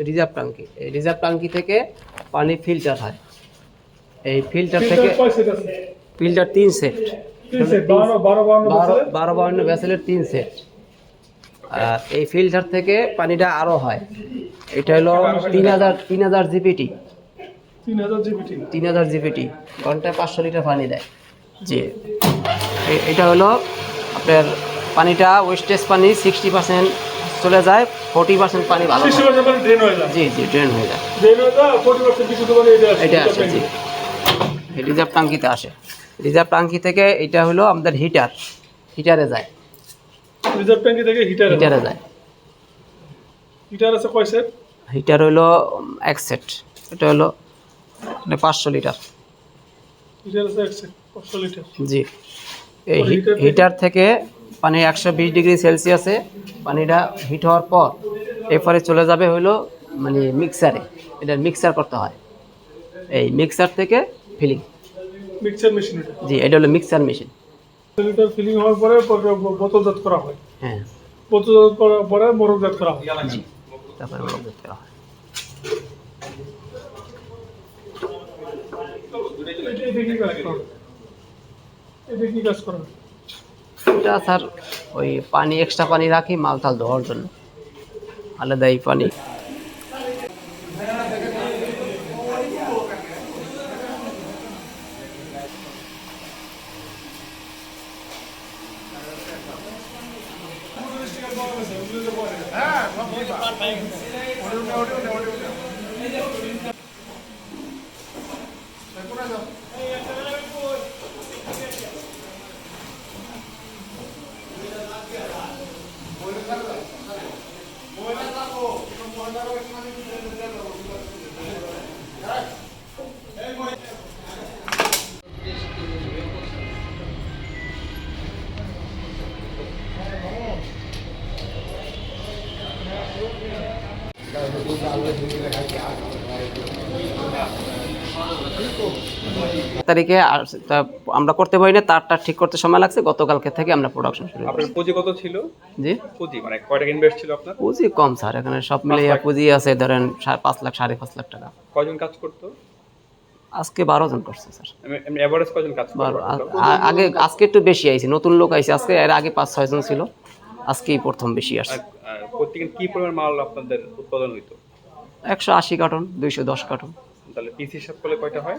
Reserve ট্যাঙ্কি। এই reserve ট্যাঙ্কি থেকে পানি ফিল্টার হয়। এই ফিল্টার থেকে ফিল্টার তিন সেট। বারো বাউন্ন ভেসেলের তিন সেট। আর এই ফিল্টার থেকে পানিটা আরও হয়। এটা হলো তিন হাজার তিন হাজার জিপিটি। তিন হাজার জিপিটি। ঘন্টায় পাঁচশো লিটার পানি দেয়। জি। এ- এটা হলো আপনার পানিটা ওয়েস্টেজ পানি সিক্সটি পার্সেন্ট চলে যায় ফোর্টি পার্সেন্ট পানি ভালো জি জি ড্রেন হয়ে যায়। এটা আসে জি। রিজার্ভ টাঙ্কিতে আসে। রিজার্ভ ট্যাঙ্কি থেকে এটা হলো আমাদের হিটার হিটারে যায়। রিজার্ভ ট্যাঙ্কি থেকে হিটার হিটারে যায়। হিটার আছে কয় সেট হিটার হলো এক সেট এটা হলো মানে পাঁচশো লিটার। হিটার আছে এক সেট পাঁচশো লিটার। জি। এই হিটার থেকে পানি একশো বিশ ডিগ্রি সেলসিয়াসে পানিটা হিট হওয়ার পর এরপরে চলে যাবে হলো মানে মিক্সারে। এটা মিক্সার করতে হয়। এই মিক্সার থেকে ফিলিং। মিক্সার মেশিন জি এটা হলো মিক্সার মেশিন। লিটার ফিলিং হওয়ার পরে বোতলজাত করা হয়। হ্যাঁ। বোতলজাত করার পরে মোরকজাত করা হয়। জি তারপরে মজবুত করা হয়। এটা- কি কাজ করে করে এটা স্যার ওই পানি এক্সট্রা পানি রাখি মাল তাল ধোয়ার জন্য। আলাদা এই পানি তারিখে আমরা করতে পারি না তারটা ঠিক করতে সময় লাগছে গতকালকে থেকে আমরা প্রোডাকশন শুরু আপনার পুঁজি কত ছিল? জি? পুঁজি মানে কয় টাকা ইনভেস্ট ছিল আপনার? পুঁজি কম স্যার এখানে সব মিলিয়ে পুঁজি আছে ধরেন পাঁচ লাখ সাড়ে পাঁচ লাখ টাকা। কয়জন কাজ করতো? আজকে বারো জন করছে স্যার। এভারেজ কয়জন কাজ আগে আজকে একটু বেশি আইছে নতুন লোক আইছে আজকে এর আগে পাঁচ ছয় জন ছিল। আজকেই প্রথম বেশি আসছে। আর প্রত্যেকের কি পরিমাণ মাল আপনাদের উৎপাদন হইতো? একশো আশি কার্টন দুইশো দশ কার্টন। তাহলে পিস হিসাব করলে কয়টা হয়?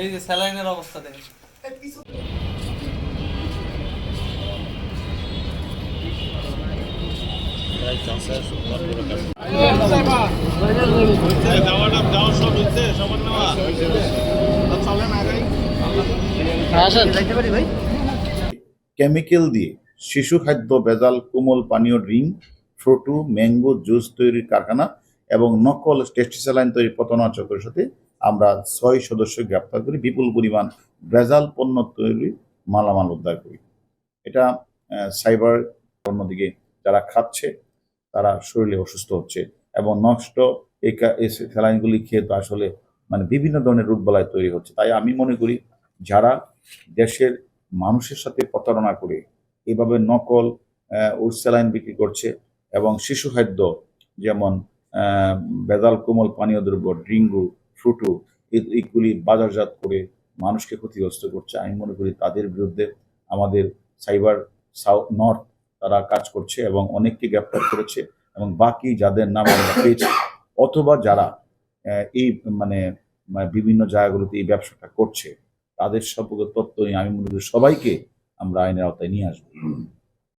এই যে স্যালাইনের অবস্থা দেখেন। কেমিক্যাল দিয়ে শিশু খাদ্য ভেজাল কোমল পানীয় ড্রিঙ্ক ফ্রুটু ম্যাঙ্গো জুস তৈরির কারখানা এবং নকল টেস্টিসালাইন তৈরির পতনা চক্রের সাথে। আমরা ছয় সদস্য গ্রেপ্তার করি, বিপুল পরিমাণ ভেজাল পণ্য তৈরি মালামাল উদ্ধার করি। এটা সাইবার অন্যদিকে যারা খাচ্ছে, তারা শরীরে অসুস্থ হচ্ছে এবং নষ্ট এই স্যালাইনগুলি খেয়ে তো আসলে মানে বিভিন্ন ধরনের রোগবালাই তৈরি হচ্ছে। তাই আমি মনে করি যারা দেশের মানুষের সাথে প্রতারণা করে এভাবে নকল ওর স্যালাইন বিক্রি করছে এবং শিশু খাদ্য যেমন বেদাল কোমল পানীয় দ্রব্য ড্রিঙ্গু ফ্রুটু এ- এইগুলি বাজারজাত করে মানুষকে ক্ষতিগ্রস্ত করছে। আমি মনে করি তাদের বিরুদ্ধে আমাদের সাইবার সাউথ নর্থ তারা কাজ করছে এবং অনেককে গ্রেপ্তার করেছে এবং বাকি যাদের নাম আমরা পেয়েছি, অথবা যারা এই মানে বিভিন্ন জায়গাগুলোতে এই ব্যবসাটা করছে, তাদের সম্পর্কে তথ্য নিয়ে আমি মনে করি সবাইকে আমরা আইনের আওতায় নিয়ে আসব।